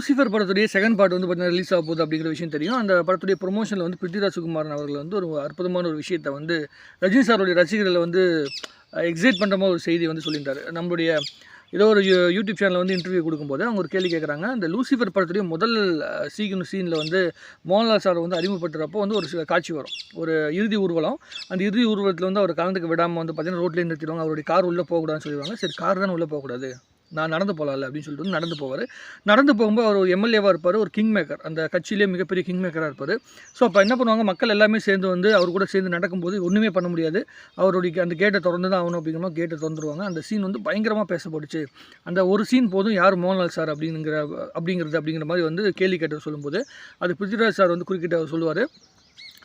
Lucifer படத்துடைய second part வந்து பார்த்தீங்கன்னா ரிலீஸ் ஆக போகுது அப்படிங்கிற விஷயம் தெரியும். அந்த படத்துடைய ப்ரொமோஷனில் வந்து பிருத்திராஜ் சுகுமாரன் அவர்கள் வந்து ஒரு அற்புதமான ஒரு விஷயத்தை வந்து ரஜினி சாருடைய ரசிகர்களை வந்து எக்ஸைட் பண்ணுற மாதிரி ஒரு செய்தி வந்து சொல்லியிருந்தார். நம்மளுடைய ஏதோ ஒரு யூடியூப் சேனலில் வந்து இன்டர்வியூ கொடுக்கும்போது அவங்க ஒரு கேள்வி கேட்குறாங்க அந்த லூசிஃபர் படத்துடைய முதல் சீக்கிரம் சீனில் வந்து மோகன்லால் சார் வந்து அறிமுகப்படுத்துகிறப்போ வந்து ஒரு சில காட்சி வரும். ஒரு இறுதி ஊர்வலம். அந்த இறுதி ஊர்வலத்தில் வந்து அவர் கலந்துக்கு விடாமல் வந்து பார்த்தீங்கன்னா ரோட்லேயே நிறுத்திடுவாங்க அவருடைய கார் உள்ளே போகக்கூடாதுன்னு சொல்லிடுவாங்க. சரி கார் தானே உள்ளே போகக்கூடாது? நான் நடந்து போகலாம்ல அப்படின்னு சொல்லிட்டு வந்து நடந்து போவார். நடந்து போகும்போது அவர் ஒரு எம்எல்ஏவாக இருப்பார் ஒரு கிங் மேக்கர் அந்த கட்சியிலே மிகப்பெரிய கிங் மேக்கராக இருப்பார். ஸோ அப்போ என்ன பண்ணுவாங்க? மக்கள் எல்லாமே சேர்ந்து வந்து அவர் கூட சேர்ந்து நடக்கும்போது ஒன்றுமே பண்ண முடியாது. அவருடைய அந்த கேட்டை திறந்து தான் ஆகணும் அப்படிங்கிற கேட்டை திறந்துருவாங்க. அந்த சீன் வந்து பயங்கரமாக பேசப்பட்டுச்சு. அந்த ஒரு சீன் போதும் யார் மோகன்லால் சார் அப்படிங்கிற அப்படிங்கிறது அப்படிங்கிற மாதிரி வந்து கேள்வி கேட்டு சொல்லும்போது அது பிருத்திவிராஜ் சார் வந்து குறுக்கிட்டு அவர் சொல்லுவார்.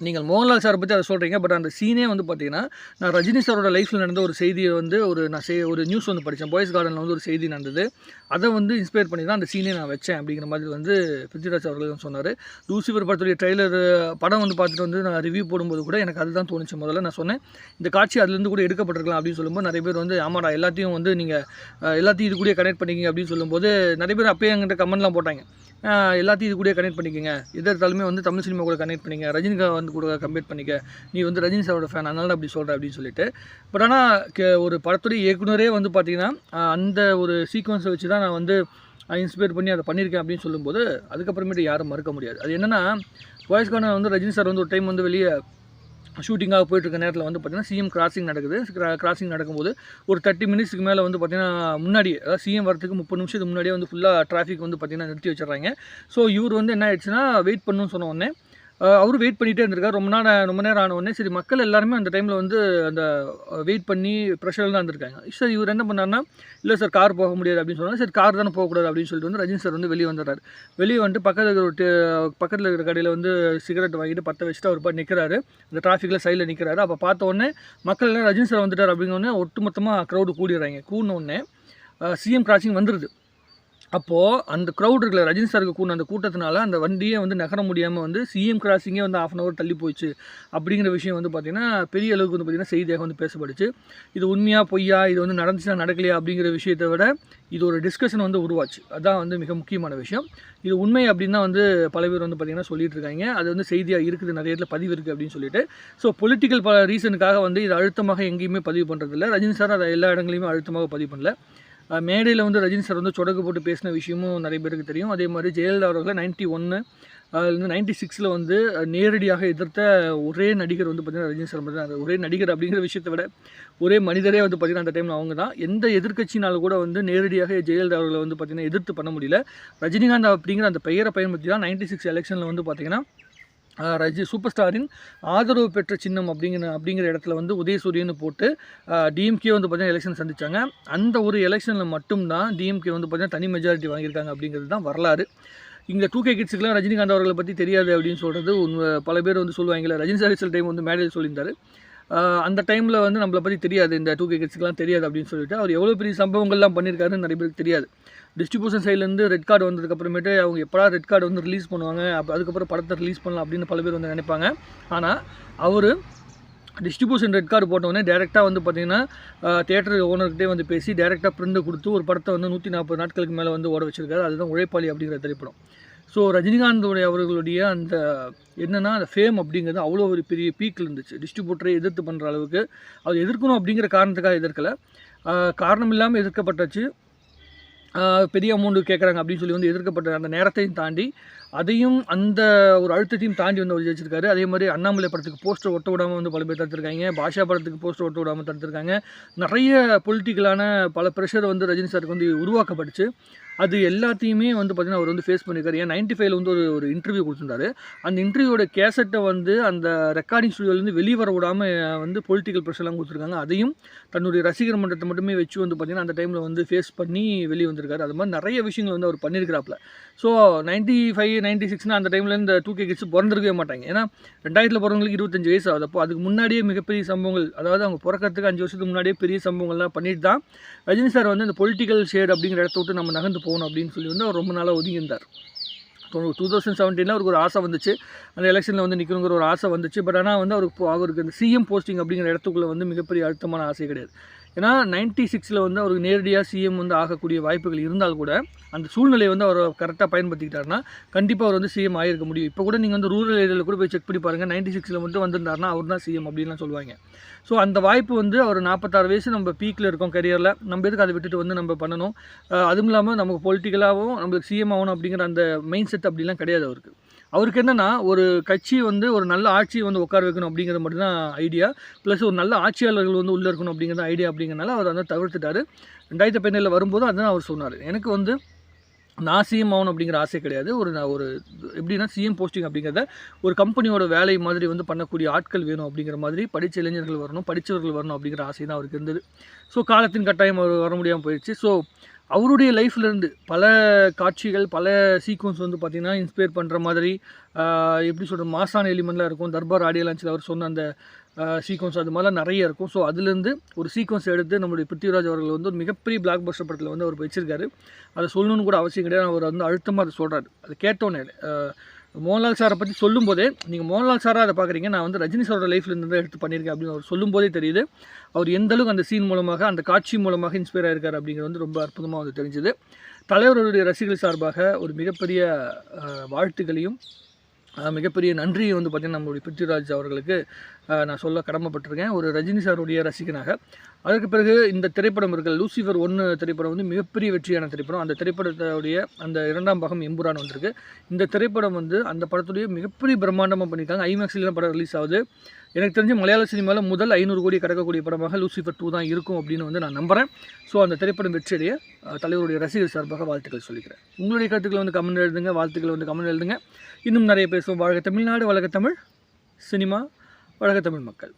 நீங்கள் மோகன்லால் சாரை பற்றி அதை சொல்கிறீங்க பட் அந்த சீனே வந்து பார்த்தீங்கன்னா நான் ரஜினி சாரோட லைஃப்பில் நடந்த ஒரு செய்தியை வந்து ஒரு நான் செய் ஒரு நியூஸ் வந்து படித்தேன் பாய்ஸ் கார்டனில் வந்து ஒரு செய்தி நடந்தது. அதை வந்து இன்ஸ்பயர் பண்ணி தான் அந்த சீனே நான் வச்சேன் அப்படிங்கிற மாதிரி வந்து பிருத்திவிராஜ் அவர்கள் சொன்னார். லூசிஃபர் படத்துடைய ட்ரெய்லர் படம் வந்து பார்த்துட்டு வந்து நான் ரிவ்யூ போடும்போது கூட எனக்கு அதுதான் தோணுச்சு. முதல்ல நான் சொன்னேன் இந்த காட்சி அதுலேருந்து கூட எடுக்கப்பட்டிருக்கலாம் அப்படின்னு சொல்லும்போது நிறைய பேர் வந்து ஆமாடா எல்லாத்தையும் வந்து நீங்கள் எல்லாத்தையும் இது கூட கனெக்ட் பண்ணிக்கிங்க அப்படின்னு சொல்லும்போது நிறைய பேர் அப்பயே எங்கிட்ட கமெண்ட்லாம் போட்டாங்க. எல்லாத்தையும் இது கூட கனெக்ட் பண்ணிக்கங்க. எது எடுத்தாலுமே வந்து தமிழ் சினிமா கூட கனெக்ட் பண்ணிக்க ரஜினிகாந்த் வந்து கூட கம்பேர் பண்ணிக்க. நீ வந்து ரஜினி சாரோட ஃபேன் அதனால அப்படி சொல்கிற அப்படின்னு சொல்லிட்டு. பட் ஆனால் ஒரு படத்துடைய இயக்குனரே வந்து பார்த்தீங்கன்னா அந்த ஒரு சீக்வன்ஸை வச்சு தான் நான் வந்து இன்ஸ்பயர் பண்ணி அதை பண்ணியிருக்கேன் அப்படின்னு சொல்லும்போது அதுக்கப்புறமேட்டு யாரும் மறுக்க முடியாது. அது என்னென்னா வாய்ஸ் கார்னர் வந்து ரஜினி சார் வந்து ஒரு டைம் வந்து வெளியே ஷூட்டிங்காக போயிட்டு இருக்க நேரத்தில் வந்து பார்த்தீங்கன்னா சிஎம் கிராசிங் நடக்குது. கிராசிங் நடக்கும்போது ஒரு தேர்ட்டி மினிட்ஸ்க்கு மேலே வந்து பார்த்திங்கன்னா முன்னாடி அதாவது சிஎம் வரதுக்கு முப்பது நிமிஷத்துக்கு முன்னாடியே வந்து ஃபுல்லாக டிராஃபிக் வந்து பார்த்திங்கன்னா நிறுத்தி வச்சிடறாங்க. ஸோ இவர் வந்து என்ன ஆயிடுச்சுன்னா வெயிட் பண்ணணும்னு சொன்ன உடனே அவரும் வெயிட் பண்ணிகிட்டே இருந்திருக்காரு. ரொம்ப நேரம் ரொம்ப நேரம் ஆனவுடனே சரி மக்கள் எல்லாருமே அந்த டைமில் வந்து அந்த வெயிட் பண்ணி ப்ரெஷரில் தான் இருந்திருக்காங்க. சார் இவர் என்ன பண்ணாருன்னா இல்லை சார் கார் போக முடியாது அப்படின்னு சொன்னாங்க சரி கார் தானே போகக்கூடாது அப்படின்னு சொல்லிட்டு வந்து ரஜினி சார் வந்து வெளியே வந்துடுறாரு. வெளியே வந்துட்டு பக்கத்தில் இருக்கிற ஒரு பக்கத்தில் இருக்கிற கடையில் வந்து சிகரெட் வாங்கிட்டு பற்ற வச்சுட்டு அவர் பாட்டு நிற்கிறாரு அந்த டிராஃபிக்கில் சைடில் நிற்கிறாரு அப்போ பார்த்த உடனே மக்கள் எல்லாம் ரஜினி சார் வந்துட்டார் அப்படிங்கிற ஒட்டுமொத்தமாக க்ரௌடு கூடிடுறாங்க. கூடின உடனே சிஎம் கிராசிங் வந்துடுது அப்போது அந்த க்ரௌட் இருக்குல்ல ரஜினி சாருக்கு கூட அந்த கூட்டத்தினால அந்த வண்டியே வந்து நகர முடியாமல் வந்து சிஎம் கிராசிங்கே வந்து ஆஃப் அன் ஹவர் தள்ளி போயிடுச்சு. அப்படிங்கிற விஷயம் வந்து பார்த்திங்கன்னா பெரிய அளவுக்கு வந்து பார்த்திங்கன்னா செய்தியாக வந்து பேசப்படுச்சு. இது உண்மையாக பொய்யா இது வந்து நடந்துச்சுன்னா நடக்கலையா அப்படிங்கிற விஷயத்தை விட இது ஒரு டிஸ்கஷன் வந்து உருவாச்சு. அதான் வந்து மிக முக்கியமான விஷயம். இது உண்மை அப்படின்னு தான் வந்து பல பேர் வந்து பார்த்திங்கன்னா சொல்லிட்டு இருக்காங்க. அது வந்து செய்தியாக இருக்குது நிறைய இடத்துல பதிவு இருக்குது அப்படின்னு சொல்லிட்டு. ஸோ பொலிட்டிக்கல் பல ரீசனுக்காக வந்து இது அழுத்தமாக எங்கேயுமே பதிவு பண்ணுறதில்ல ரஜினி சார் அதை எல்லா இடங்களையுமே அழுத்தமாக பதிவு பண்ணல. மேடையில் வந்து ரஜினி சார் வந்து சொடக்கு போட்டு பேசின விஷயமும் நிறைய பேருக்கு தெரியும். அதே மாதிரி ஜெயலலிதா அவர்களை நைன்ட்டி ஒன்று அதுலேருந்து நைன்ட்டி சிக்ஸில் வந்து நேரடியாக எதிர்த்த ஒரே நடிகர் வந்து பார்த்திங்கன்னா ரஜினி சார் மட்டும் தான். ஒரே நடிகர் அப்படிங்கிற விஷயத்தை விட ஒரே மனிதரே வந்து பார்த்திங்கன்னா அந்த டைமில் அவங்க தான். எந்த எதிர்க்கட்சினாலும் கூட வந்து நேரடியாக ஜெயலலிதா அவர்களை வந்து பார்த்திங்கன்னா எதிர்த்து பண்ண முடியல. ரஜினிகாந்த் அப்படிங்கிற அந்த பெயரை பயன்படுத்தி தான் நைன்ட்டி சிக்ஸ் எலெக்ஷனில் வந்து பார்த்திங்கன்னா ரஜி சூப்பர் ஸ்டாரின் ஆதரவு பெற்ற சின்னம் அப்படிங்கிற அப்படிங்கிற இடத்துல வந்து உதயசூரியன் போட்டு டிஎம்கே வந்து பார்த்தீங்கன்னா எலெக்ஷன் சந்திச்சாங்க. அந்த ஒரு எலெக்ஷனில் மட்டும்தான் டிஎம்கே வந்து பார்த்திங்கன்னா தனி மெஜாரிட்டி வாங்கியிருக்காங்க அப்படிங்கிறது தான் வரலாறு. இந்த டூ கே கிட்ஸுக்குலாம் ரஜினிகாந்த் அவர்களை பற்றி தெரியாது அப்படின்னு சொல்கிறது பல பேர் வந்து சொல்லுவாங்கல்ல ரஜினி சார் சில டைம் வந்து மேடையில் சொல்லியிருந்தார். அந்த டைமில் வந்து நம்மளை பற்றி தெரியாது. இந்த டூ கே கிட்ஸுக்குலாம் தெரியாது அப்படின்னு சொல்லிட்டு அவர் எவ்வளோ பெரிய சம்பவங்கள்லாம் பண்ணியிருக்காருன்னு நிறைய பேருக்கு தெரியாது. டிஸ்ட்ரிபியூஷன் சைட்லேருந்து ரெட் கார்டு வந்ததுக்கப்புறமேட்டு அவங்க எப்படா ரெட் கார்டு வந்து ரிலீஸ் பண்ணுவாங்க? அப்போ அதுக்கப்புறம் படத்தை ரிலீஸ் பண்ணலாம் அப்படின்னு பல பேர் வந்து நினைப்பாங்க. ஆனால் அவர் டிஸ்ட்ரிபியூஷன் ரெட் கார்டு போட்டவொடனே டேரெக்டாக வந்து பார்த்தீங்கன்னா தேட்டர் ஓனர்கிட்டே வந்து பேசி டேரெக்டாக பிரிண்ட் கொடுத்து ஒரு படத்தை வந்து நூற்றி நாற்பது நாட்களுக்கு மேலே வந்து ஓட வச்சிருக்காரு. அதுதான் உழைப்பாளி அப்படிங்கிற திரைப்படம். ஸோ ரஜினிகாந்தோடைய அவர்களுடைய அந்த என்னென்னா அந்த ஃபேம் அப்படிங்கிறது அவ்வளோ ஒரு பெரிய பீக்கில் இருந்துச்சு. டிஸ்ட்ரிபியூட்டரை எதிர்த்து பண்ணுற அளவுக்கு. அது எதிர்க்கணும் அப்படிங்கிற காரணத்துக்காக எதிர்க்கலை. காரணம் இல்லாமல் எதிர்க்கப்பட்டாச்சு. பெரிய அமௌண்ட்டு கேட்குறாங்க அப்படின்னு சொல்லி வந்து எதிர்க்கப்பட்ட அந்த நேரத்தையும் தாண்டி அதையும் அந்த ஒரு அழுத்தத்தையும் தாண்டி வந்து அவர் ஜெயிச்சிருக்காரு. அதே மாதிரி அண்ணாமலை படத்துக்கு போஸ்டர் ஒட்ட விடாமல் வந்து பல பேர் தடுத்துருக்காங்க. பாஷா படத்துக்கு போஸ்டர் ஒட்ட விடாமல் தடுத்துருக்காங்க. நிறைய பொலிட்டிக்கலான பல ப்ரெஷர் வந்து ரஜினி சாருக்கு வந்து உருவாக்கப்பட்டுச்சு. அது எல்லாத்தையுமே வந்து பார்த்திங்கன்னா அவர் வந்து ஃபேஸ் பண்ணியிருக்காரு. ஏன் நைன்டி ஃபைவ்ல வந்து ஒரு ஒரு இன்டர்வியூ கொடுத்துருந்தாரு. அந்த இன்டர்வியூட கேசட்டை வந்து அந்த ரெக்கார்டிங் ஸ்டுடியோலேருந்து வெளியே வர விடாமல் வந்து பொலிட்டிக்கல் ப்ரெஷர்லாம் கொடுத்துருக்காங்க. அதையும் தன்னுடைய ரசிகர் மன்றத்தை மட்டுமே வச்சு வந்து பார்த்திங்கன்னா அந்த டைமில் வந்து ஃபேஸ் பண்ணி வெளியே வந்திருக்காரு. அது மாதிரி நிறைய விஷயங்கள் வந்து அவர் பண்ணியிருக்கிறாப்புல. ஸோ நைன்ட்டி ஃபைவ் நைன்ட்டி சிக்ஸ்னால் அந்த டைமில் இந்த டூ கே கிட்ஸ் பிறந்திருக்கவே மாட்டாங்க. ஏன்னா ரெண்டாயிரத்தில் பிறந்தவங்களுக்கு இருபத்தஞ்சு வயசு ஆகுது. அப்போ அதுக்கு முன்னாடியே மிகப்பெரிய சம்பவங்கள் அதாவது அவங்க பிறக்கிறதுக்கு அஞ்சு வருஷத்துக்கு முன்னாடியே பெரிய சம்பவங்கள்லாம் பண்ணிட்டு தான் ரஜினி சார் வந்து இந்த பொலிட்டிக்கல் ஷேட் அப்படிங்கிற இடத்த விட்டு நம்ம நகர்ந்து போகணும் அப்படின்னு சொல்லி வந்து அவர் ரொம்ப நாளாக ஒதுங்கி இருந்தார் டூ தௌசண்ட் செவன்டீனில் அவருக்கு ஒரு ஆசை வந்துச்சு. அந்த எலெக்ஷனில் வந்து நிற்கணுங்கிற ஒரு ஆசை வந்துச்சு. பட் ஆனால் வந்து அவருக்கு போ- அவருக்கு அந்த சிஎம் போஸ்டிங் அப்படிங்கிற இடத்துக்குள்ளே வந்து மிகப்பெரிய அழுத்தமான ஆசை கிடையாது. ஏன்னா நைன்டி சிக்ஸில் வந்து அவருக்கு நேரடியாக சிஎம் வந்து ஆகக்கூடிய வாய்ப்புகள் இருந்தால் கூட அந்த சூழ்நிலையை வந்து அவர் கரெக்டாக பயன்படுத்திக்கிட்டாருன்னா கண்டிப்பாக அவர் வந்து சிஎம் ஆகிருக்க முடியும். இப்போ கூட நீங்கள் வந்து ரூரல் ஏரியாவில் கூட போய் செக் பண்ணி பாருங்கள் நைன்டி சிக்ஸில் மட்டும் வந்திருந்தாருன்னா அவர் தான் சிஎம் அப்படின்லாம் சொல்லுவாங்க. ஸோ அந்த வாய்ப்பு வந்து அவர் நாற்பத்தாறு வயசு நம்ம பீக்கில் இருக்கோம் கரியரில் நம்ம எதுக்கு அதை விட்டுட்டு வந்து நம்ம பண்ணணும்? அதுவும் இல்லாமல் நமக்கு பொலிட்டிக்கலாகவும் நம்மளுக்கு சிஎம் ஆகணும் அப்படிங்கிற அந்த மெயின் செட் அப்படிலாம் கிடையாது அவருக்கு. அவருக்கு என்னென்னா ஒரு கட்சி வந்து ஒரு நல்ல ஆட்சியை வந்து உட்கார வைக்கணும் அப்படிங்கிறது மட்டும்தான் ஐடியா ப்ளஸ் ஒரு நல்ல ஆட்சியாளர்கள் வந்து உள்ளே இருக்கணும் அப்படிங்கிறது ஐடியா அப்படிங்கிறனால அவர் வந்து தவிர்த்துட்டார். ரெண்டாயிரத்து பதினேழில் வரும்போது அதுதான் அவர் சொன்னார். எனக்கு வந்து நான் சிஎம் ஆகணும் அப்படிங்கிற ஆசை கிடையாது. ஒரு நான் ஒரு எப்படின்னா சிஎம் போஸ்டிங் அப்படிங்கிறத ஒரு கம்பெனியோட வேலை மாதிரி வந்து பண்ணக்கூடிய ஆட்கள் வேணும் அப்படிங்கிற மாதிரி படித்த இளைஞர்கள் வரணும் படித்தவர்கள் வரணும் அப்படிங்கிற ஆசை தான் அவருக்கு இருந்தது. ஸோ காலத்தின் கட்டாயம் அவர் வர முடியாமல் போயிடுச்சு ஸோ அவருடைய லைஃப்லேருந்து பல காட்சிகள் பல சீக்வன்ஸ் வந்து பார்த்திங்கன்னா இன்ஸ்பயர் பண்ணுற மாதிரி எப்படி சொல்கிற மாசான எலிமெண்ட்லாம் இருக்கும். தர்பார் ஆடியோ லான்ச்சில் அவர் சொன்ன அந்த சீக்வன்ஸ் அது மாதிரிலாம் நிறைய இருக்கும். ஸோ அதுலேருந்து ஒரு சீக்வன்ஸ் எடுத்து நம்மளுடைய பிருத்திவிராஜ் அவர்கள் வந்து ஒரு மிகப்பெரிய பிளாக் பஸ்டர் படத்தில் வந்து அவர் வச்சிருக்காரு. அதை சொல்லணும்னு கூட அவசியம் கிடையாது. அவர் வந்து அழுத்தமாக அதை சொல்கிறாரு அதை கேட்டோன்னே மோகன்லால் சாரை பற்றி சொல்லும்போதே நீங்கள் மோகன்லால் சாராக அதை பார்க்குறீங்க நான் வந்து ரஜினி சாரோட லைஃப்லேருந்து தான் எடுத்து பண்ணியிருக்கேன் அப்படின்னு அவர் சொல்லும்போதே தெரியுது. அவர் எந்தளவுக்கு அந்த சீன் மூலமாக அந்த காட்சி மூலமாக இன்ஸ்பயர் ஆயிருக்கார் அப்படிங்கிறது வந்து ரொம்ப அற்புதமாக வந்து தெரிஞ்சுது. தலைவருடைய ரசிகர்கள் சார்பாக ஒரு மிகப்பெரிய வாழ்த்துக்களையும் மிகப்பெரிய நன்றியை வந்து பார்த்திங்கன்னா நம்மளுடைய பிருத்திவிராஜ் அவர்களுக்கு நான் சொல்ல கடமைப்பட்டிருக்கேன். ஒரு ரஜினி சாருடைய ரசிகனாக. அதற்கு பிறகு இந்த திரைப்படம் இருக்கிற லூசிஃபர் ஒன்று திரைப்படம் வந்து மிகப்பெரிய வெற்றியான திரைப்படம். அந்த திரைப்படத்துடைய அந்த இரண்டாம் பாகம் எம்புரான் வந்திருக்கு. இந்த திரைப்படம் வந்து அந்த படத்துடைய மிகப்பெரிய பிரம்மாண்டமாக பண்ணியிருக்காங்க. ஐமேக்ஸ்லாம் படம் ரிலீஸ் ஆகுது. எனக்கு தெரிஞ்சு மலையாள சினிமாவில் முதல் ஐநூறு கோடி கடக்கக்கூடிய படமாக லூசிஃபர் டூ தான் இருக்கும் அப்படின்னு வந்து நான் நம்புகிறேன் ஸோ அந்த திரைப்படம் வெற்றியடைய தலைவருடைய ரசிகர் சார்பாக வாழ்த்துக்கள் சொல்லிக்கிறேன். உங்களுடைய கருத்துக்களை வந்து கமெண்ட் எழுதுங்க வாழ்த்துக்களை வந்து கமெண்ட் எழுதுங்க. இன்னும் நிறைய பேசுவோம். வாழ்க தமிழ்நாடு வழக்க தமிழ் சினிமா வழக்க தமிழ் மக்கள்.